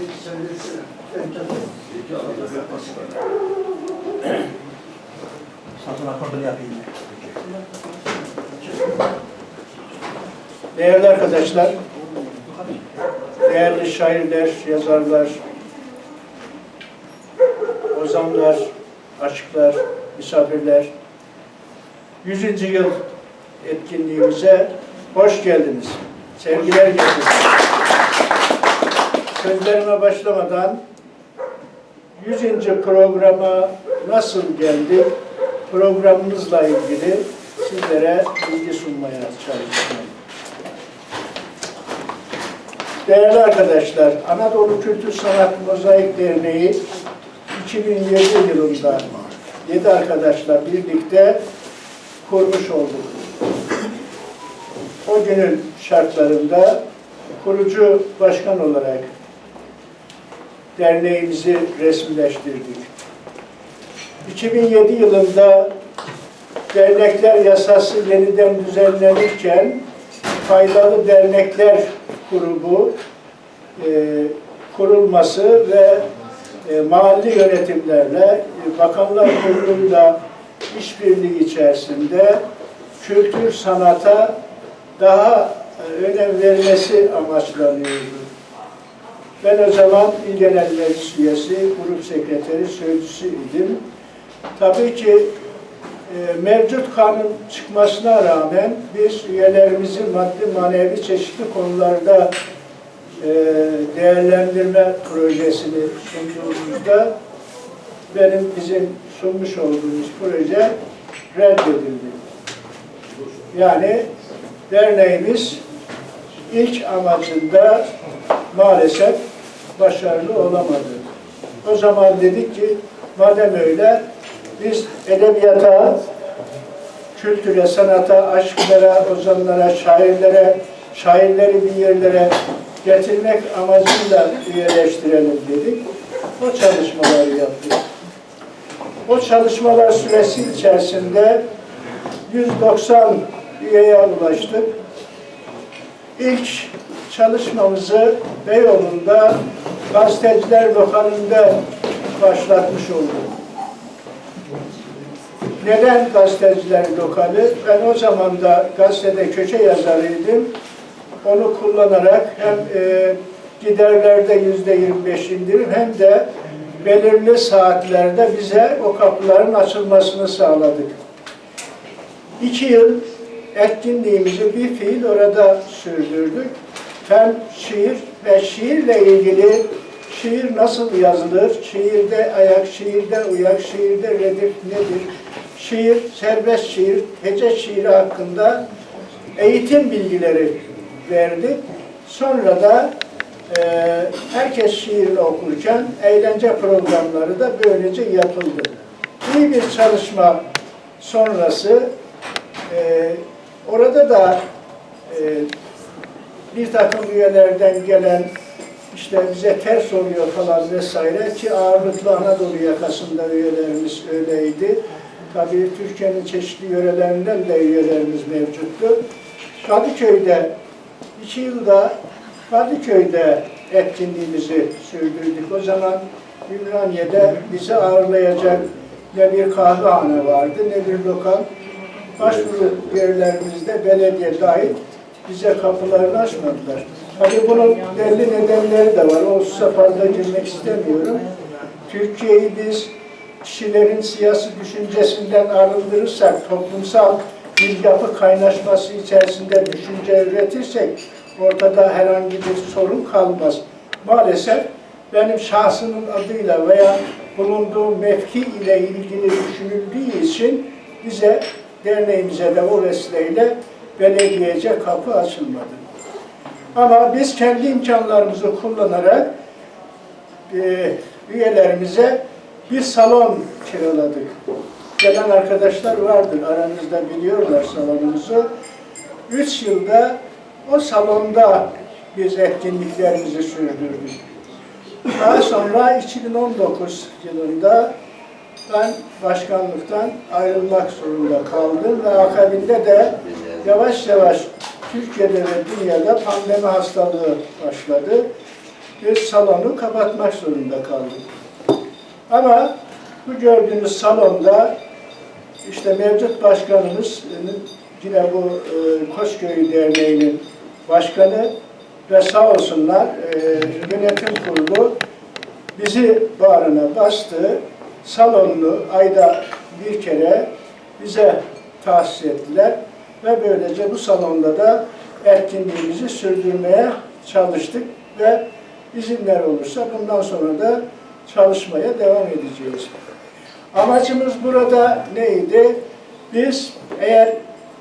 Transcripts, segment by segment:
söylesene. Ben çatayım. Satın yapayım. Değerli arkadaşlar, değerli şairler, yazarlar, ozanlar, aşıklar, misafirler, 100. yıl etkinliğimize hoş geldiniz. Sevgiler getirdiniz. Sözlerime başlamadan 100. programa nasıl geldik, programımızla ilgili sizlere bilgi sunmaya çalışacağım. Değerli arkadaşlar, Anadolu Kültür Sanat Mozaik Derneği 2007 yılında 7 arkadaşla birlikte kurmuş olduk. O günün şartlarında kurucu başkan olarak derneğimizi resmileştirdik. 2007 yılında dernekler yasası yeniden düzenlenirken faydalı dernekler grubu e, kurulması ve e, mahalli yönetimlerle e, Bakanlar Kurulu'yla işbirliği içerisinde kültür sanata daha e, önem vermesi amaçlanıyordu. Ben o zaman İl Genel Meclis üyesi, grup sekreteri, sözcüsü idim. Tabii ki e, mevcut kanun çıkmasına rağmen biz üyelerimizi maddi manevi çeşitli konularda e, değerlendirme projesini sunduğumuzda benim bizim sunmuş olduğumuz proje reddedildi. Yani derneğimiz ilk amacında maalesef başarılı olamadı. O zaman dedik ki madem öyle biz edebiyata, kültüre, sanata, aşklara, ozanlara, şairlere, şairleri bir yerlere getirmek amacıyla üyeleştirelim dedik. O çalışmaları yaptık. O çalışmalar süresi içerisinde 190 üyeye ulaştık. İlk çalışmamızı Beyoğlu'nda gazeteciler lokalinde başlatmış olduk. Neden gazeteciler lokali? Ben o zaman da gazetede köşe yazarıydım. Onu kullanarak hem e, giderlerde yüzde 25 indirim hem de belirli saatlerde bize o kapıların açılmasını sağladık. İki yıl etkinliğimizi bir fiil orada sürdürdük. Hem şiir ve şiirle ilgili şiir nasıl yazılır, şiirde ayak, şiirde uyak, şiirde redif nedir, şiir, serbest şiir, hece şiiri hakkında eğitim bilgileri verdik. Sonra da e, herkes şiirini okurken eğlence programları da böylece yapıldı. İyi bir çalışma sonrası e, orada da e, bir takım üyelerden gelen işte bize ters oluyor falan vesaire ki ağırlıklı Anadolu yakasında üyelerimiz öyleydi. Tabii Türkiye'nin çeşitli yörelerinden de üyelerimiz mevcuttu. Kadıköy'de iki yılda Kadıköy'de etkinliğimizi sürdürdük. O zaman Ümraniye'de bizi ağırlayacak ne bir kahvehane vardı ne bir lokal. Başvuru yerlerimizde belediye dahil bize kapılarını açmadılar. Tabii bunun belli nedenleri de var. O hususa fazla girmek istemiyorum. Türkiye'yi biz kişilerin siyasi düşüncesinden arındırırsak, toplumsal bir yapı kaynaşması içerisinde düşünce üretirsek ortada herhangi bir sorun kalmaz. Maalesef benim şahsımın adıyla veya bulunduğu mevki ile ilgili düşünüldüğü için bize derneğimize de o vesileyle belediyece kapı açılmadı. Ama biz kendi imkanlarımızı kullanarak e, üyelerimize bir salon kiraladık. Gelen arkadaşlar vardır, aranızda biliyorlar salonumuzu. Üç yılda o salonda biz etkinliklerimizi sürdürdük. Daha sonra 2019 yılında ben başkanlıktan ayrılmak zorunda kaldım ve akabinde de yavaş yavaş Türkiye'de ve dünyada pandemi hastalığı başladı. biz salonu kapatmak zorunda kaldık. Ama bu gördüğünüz salonda işte mevcut başkanımız yine bu e, Derneği'nin başkanı ve sağ olsunlar e, yönetim kurulu bizi bağrına bastı. Salonunu ayda bir kere bize tahsis ettiler ve böylece bu salonda da etkinliğimizi sürdürmeye çalıştık ve izinler olursa bundan sonra da çalışmaya devam edeceğiz. Amacımız burada neydi? Biz eğer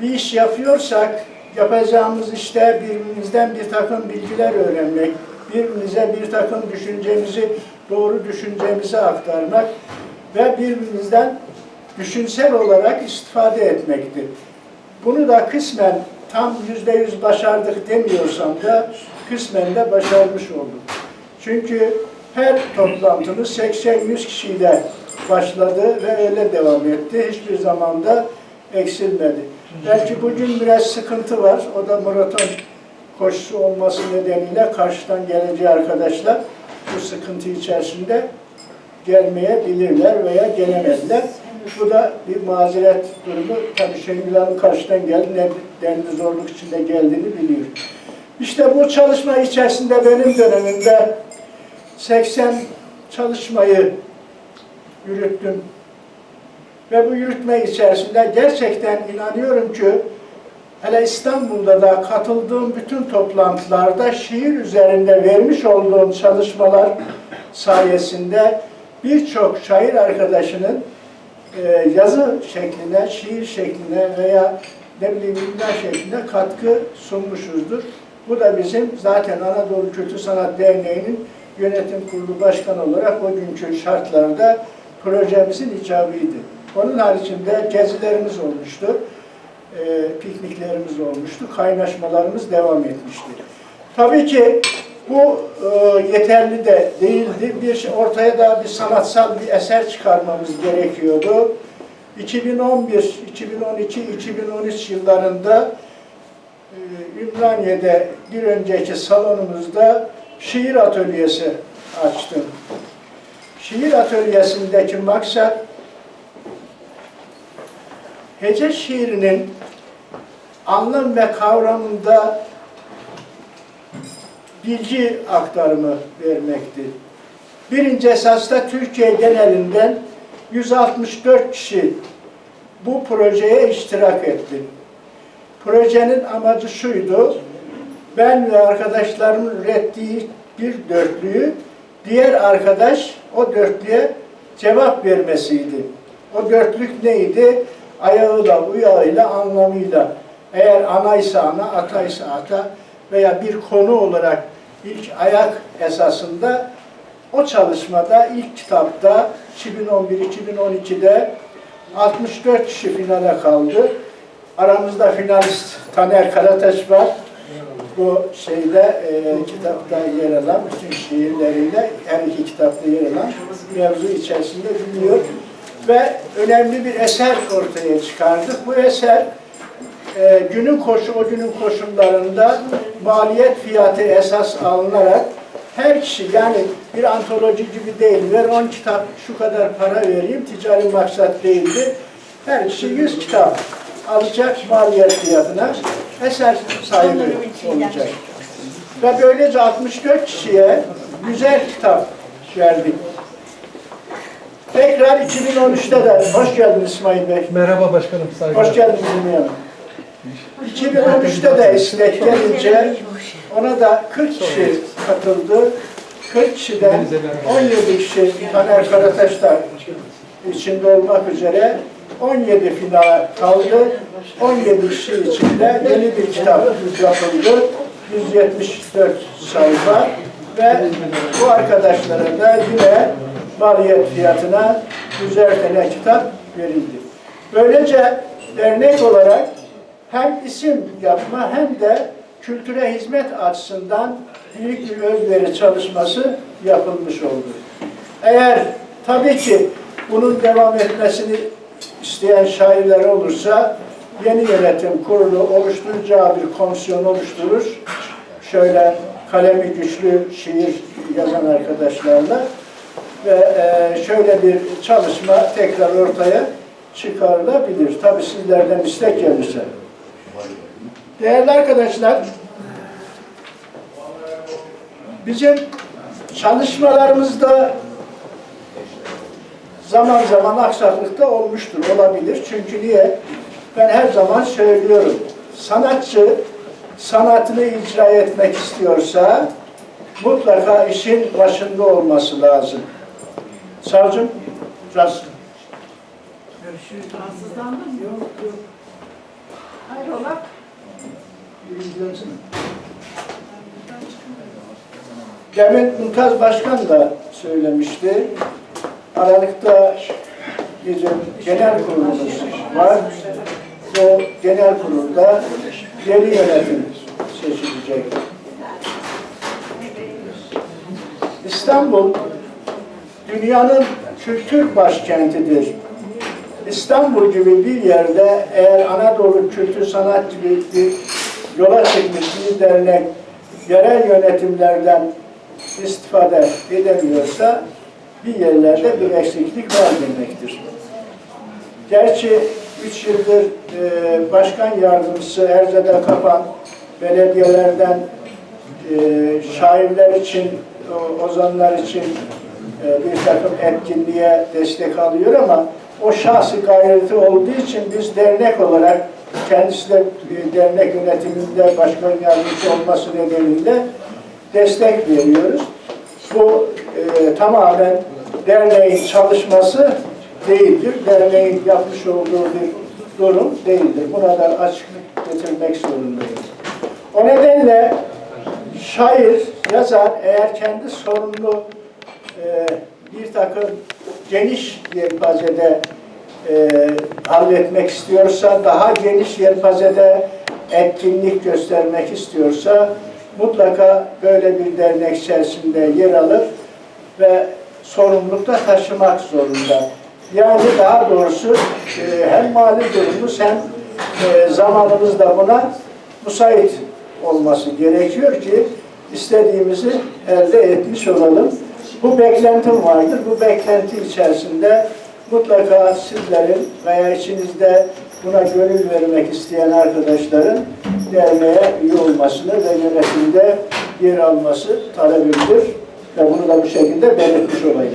bir iş yapıyorsak yapacağımız işte birbirimizden bir takım bilgiler öğrenmek, birbirimize bir takım düşüncemizi, doğru düşüncemizi aktarmak ve birbirimizden düşünsel olarak istifade etmekti. Bunu da kısmen tam yüzde yüz başardık demiyorsam da kısmen de başarmış olduk. Çünkü her toplantımız 80-100 kişiyle başladı ve öyle devam etti. Hiçbir zamanda eksilmedi. Belki bugün biraz sıkıntı var. O da maraton koşusu olması nedeniyle karşıdan geleceği arkadaşlar bu sıkıntı içerisinde gelmeyebilirler veya gelemediler. Bu da bir mazeret durumu. Tabii Şengül Hanım karşıdan geldi, ne denli zorluk içinde geldiğini biliyor. İşte bu çalışma içerisinde benim dönemimde 80 çalışmayı yürüttüm. Ve bu yürütme içerisinde gerçekten inanıyorum ki hele İstanbul'da da katıldığım bütün toplantılarda şiir üzerinde vermiş olduğum çalışmalar sayesinde birçok şair arkadaşının e, yazı şekline, şiir şekline veya ne bileyim imla katkı sunmuşuzdur. Bu da bizim zaten Anadolu Kültür Sanat Derneği'nin yönetim kurulu başkanı olarak o günkü şartlarda projemizin icabıydı. Onun haricinde gezilerimiz olmuştu, e, pikniklerimiz olmuştu, kaynaşmalarımız devam etmişti. Tabii ki bu e, yeterli de değildi. Bir şey- ortaya da bir sanatsal bir eser çıkarmamız gerekiyordu. 2011, 2012, 2013 yıllarında e, Ümraniye'de bir önceki salonumuzda şiir atölyesi açtım. Şiir atölyesindeki maksat hece şiirinin anlam ve kavramında bilgi aktarımı vermekti. Birinci esasda Türkiye genelinden 164 kişi bu projeye iştirak etti. Projenin amacı şuydu, ben ve arkadaşlarımın ürettiği bir dörtlüyü diğer arkadaş o dörtlüye cevap vermesiydi. O dörtlük neydi? Ayağıyla, uyağıyla, anlamıyla. Eğer anaysa ana, ataysa ata veya bir konu olarak ilk ayak esasında o çalışmada ilk kitapta 2011-2012'de 64 kişi finale kaldı. Aramızda finalist Taner Karataş var. Bu şeyde e, kitapta yer alan, bütün şiirleriyle her iki kitapta yer alan mevzu içerisinde biliyor. Ve önemli bir eser ortaya çıkardık. Bu eser e, günün koşu, o günün koşullarında maliyet fiyatı esas alınarak her kişi yani bir antoloji gibi değil, ver 10 kitap şu kadar para vereyim, ticari maksat değildi. Her kişi 100 kitap alacak maliyet fiyatına eser sahibi olacak. Ve böylece 64 kişiye güzel kitap verdik. Tekrar 2013'te de, hoş geldiniz İsmail Bey. Merhaba başkanım, saygılar. Hoş geldiniz Ümit Hanım. 2013'te de istek gelince ona da 40 kişi katıldı. 40 kişiden 17 kişi Taner Karataş da içinde olmak üzere 17 final kaldı. 17 kişi içinde yeni bir kitap yapıldı. 174 sayfa ve bu arkadaşlara da yine maliyet fiyatına 100'er tane kitap verildi. Böylece dernek olarak hem isim yapma hem de kültüre hizmet açısından büyük bir özveri çalışması yapılmış oldu. Eğer tabii ki bunun devam etmesini isteyen şairler olursa yeni yönetim kurulu oluşturacağı bir komisyon oluşturur. Şöyle kalemi güçlü şiir yazan arkadaşlarla ve e, şöyle bir çalışma tekrar ortaya çıkarılabilir. Tabii sizlerden istek gelirse. Değerli arkadaşlar, bizim çalışmalarımızda zaman zaman aksaklık da olmuştur, olabilir. Çünkü niye? Ben her zaman söylüyorum. Sanatçı sanatını icra etmek istiyorsa mutlaka işin başında olması lazım. Savcım, rast. Rahatsızlandın mı? Yok yok. Hayrola? İlgilensin. Mümtaz Başkan da söylemişti. Aralıkta bizim genel kurulumuz var. O genel kurulda yeni yönetim seçilecek. İstanbul dünyanın kültür başkentidir. İstanbul gibi bir yerde eğer Anadolu Kültür Sanat gibi bir yola çıkmış bir dernek yerel yönetimlerden istifade edemiyorsa bir yerlerde bir eksiklik var demektir. Gerçi üç yıldır e, başkan yardımcısı Erzada Kapan belediyelerden e, şairler için, o- ozanlar için e, bir takım etkinliğe destek alıyor ama o şahsi gayreti olduğu için biz dernek olarak kendisi de e, dernek yönetiminde başkan yardımcısı olması nedeniyle destek veriyoruz. Bu e, tamamen derneğin çalışması değildir. Derneğin yapmış olduğu bir durum değildir. Buna da açıklık getirmek zorundayız. O nedenle şair, yazar eğer kendi sorunlu e, bir takım geniş yelpazede e, halletmek istiyorsa, daha geniş yelpazede etkinlik göstermek istiyorsa mutlaka böyle bir dernek içerisinde yer alır ve sorumlulukta taşımak zorunda. Yani daha doğrusu e, hem mali durumumuz hem e, zamanımız da buna müsait olması gerekiyor ki istediğimizi elde etmiş olalım. Bu beklentim vardır. Bu beklenti içerisinde mutlaka sizlerin veya içinizde buna gönül vermek isteyen arkadaşların derneğe üye olmasını ve yönetimde yer alması talebimdir. Ve bunu da bu şekilde belirtmiş olayım.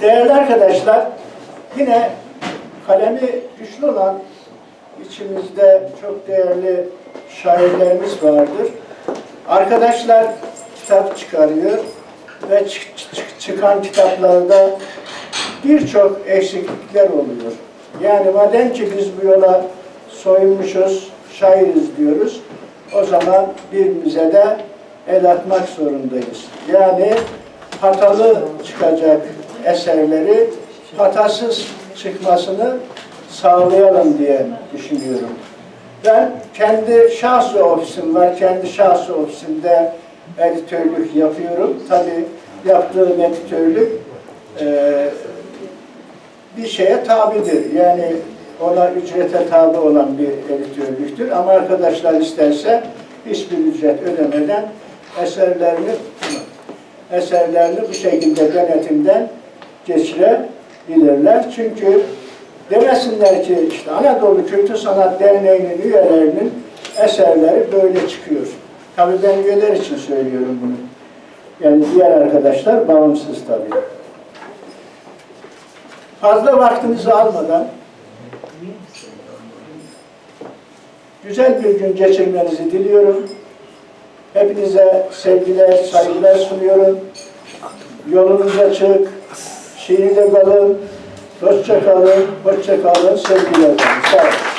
Değerli arkadaşlar, yine kalemi güçlü olan içimizde çok değerli şairlerimiz vardır. Arkadaşlar kitap çıkarıyor ve çık- çık- çıkan kitaplarda birçok eksiklikler oluyor. Yani madem ki biz bu yola soyunmuşuz, şairiz diyoruz, o zaman birbirimize de el atmak zorundayız. Yani hatalı çıkacak eserleri hatasız çıkmasını sağlayalım diye düşünüyorum. Ben kendi şahsi ofisim var. Kendi şahsi ofisimde editörlük yapıyorum. Tabii yaptığım editörlük eee bir şeye tabidir. Yani ona ücrete tabi olan bir editörlüktür. Ama arkadaşlar isterse hiçbir ücret ödemeden eserlerini eserlerini bu şekilde denetimden geçirebilirler. Çünkü demesinler ki işte Anadolu Kültür Sanat Derneği'nin üyelerinin eserleri böyle çıkıyor. Tabii ben üyeler için söylüyorum bunu. Yani diğer arkadaşlar bağımsız tabii. Fazla vaktinizi almadan güzel bir gün geçirmenizi diliyorum. Hepinize sevgiler, saygılar sunuyorum. Yolunuz açık, şiirle kalın, dostça kalın, hoşça kalın, sevgiler kalın. Sağ olun.